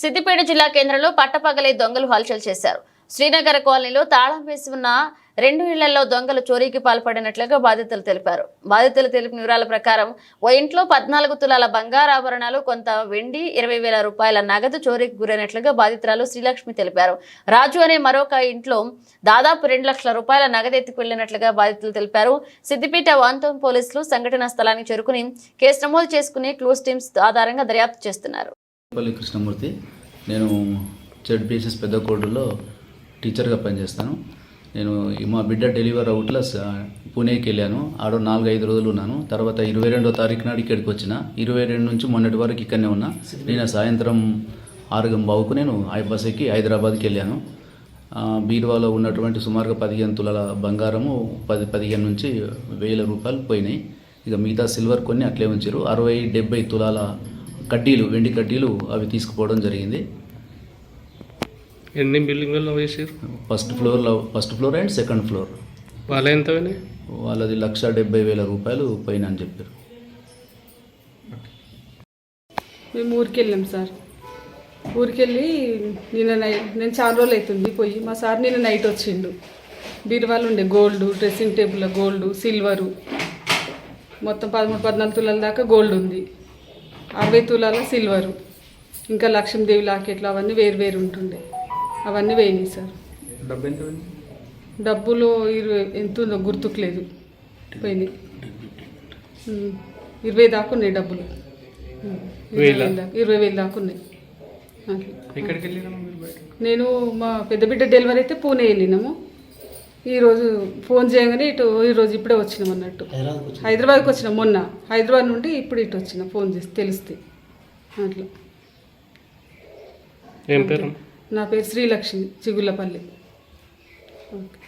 సిద్దిపేట జిల్లా కేంద్రంలో పట్టపగలే దొంగలు హల్చల్ చేశారు. శ్రీనగర్ కాలనీలో తాళం వేసి ఉన్న రెండు ఇళ్ళలో దొంగలు చోరీకి పాల్పడినట్లుగా బాధితులు తెలిపారు. బాధితులు తెలిపిన వివరాల ప్రకారం ఓ ఇంట్లో పద్నాలుగు తులాల బంగారాభరణాలు కొంత వెండి ఇరవై వేల రూపాయల నగదు చోరీకి గురైనట్లుగా బాధితురాలు శ్రీలక్ష్మి తెలిపారు. రాజు అనే మరొక ఇంట్లో దాదాపు రెండు లక్షల రూపాయల నగదు ఎత్తుకువెళ్ళినట్లుగా బాధితులు తెలిపారు. సిద్దిపేట వాంతం పోలీసులు సంఘటనా స్థలానికి చేరుకుని కేసు నమోదు చేసుకుని క్లూస్ టీమ్స్ ఆధారంగా దర్యాప్తు చేస్తున్నారు. పల్లి కృష్ణమూర్తి. నేను జెడ్బిఎస్ఎస్ పెద్ద కోర్టులో టీచర్గా పనిచేస్తాను. నేను మా బిడ్డ డెలివర్ అవుట్ల స- పూణేకి వెళ్ళాను. ఆడ నాలుగు ఐదు రోజులు ఉన్నాను. తర్వాత ఇరవై రెండో తారీఖు నాడు ఇక్కడికి వచ్చిన. ఇరవై రెండు నుంచి మొన్నటి వరకు ఇక్కడనే ఉన్నా. నేను సాయంత్రం ఆరుగం బావుకు నేను బస్ ఎక్కి హైదరాబాద్కి వెళ్ళాను. బీరువాలో ఉన్నటువంటి సుమారుగా పదిహేను తులాల బంగారము పది పదిహేను నుంచి వేల రూపాయలు పోయినాయి. ఇక మిగతా సిల్వర్ కొన్ని అట్లే ఉంచారు. అరవై డెబ్బై తులాల కడ్డీలు వెండి కడ్డీలు అవి తీసుకుపోవడం జరిగింది. ఎన్ని బిల్డింగ్లలో వేసారు? ఫస్ట్ ఫ్లోర్లో first floor and second floor. వాళ్ళ ఎంత? వాళ్ళది లక్ష డెబ్బై వేల రూపాయలు పైన అని చెప్పారు. మేము ఊరికి వెళ్ళాం సార్. ఊరికి వెళ్ళి నిన్న నైట్ నేను చాలా రోజులు అవుతుంది పోయి. మా సార్ నిన్న నైట్ వచ్చిండు. బీరువాలు ఉండే gold dressing table gold silver మొత్తం పదమూడు పద్నాలుగు తులాల దాకా గోల్డ్ ఉంది. అరవై తులాల సిల్వరు. ఇంకా లక్ష్మీదేవి లాకెట్లు అవన్నీ వేరు వేరు ఉంటుండే. అవన్నీ వేయినాయి సార్? డబ్బులు ఇరవై ఎంత ఉందో గుర్తుకులేదు. పోయినాయి. ఉమ్, ఇరవై దాకా ఉన్నాయి డబ్బులు. ఇరవై వేలా? దాకా ఇరవై వేలు దాకా ఉన్నాయి. నేను మా పెద్ద బిడ్డ డెలివరీ అయితే పూణే వెళ్ళినాము. ఈరోజు ఫోన్ చేయగానే ఇటు ఈరోజు ఇప్పుడే వచ్చినాం అన్నట్టు. హైదరాబాద్కి వచ్చినాం మొన్న. హైదరాబాద్ నుండి ఇప్పుడు ఇటు వచ్చిన. ఫోన్ చేసి తెలిస్తే. అట్లా. ఏం పేరు? నా పేరు శ్రీలక్ష్మి చిగుళ్ళపల్లి. ఓకే.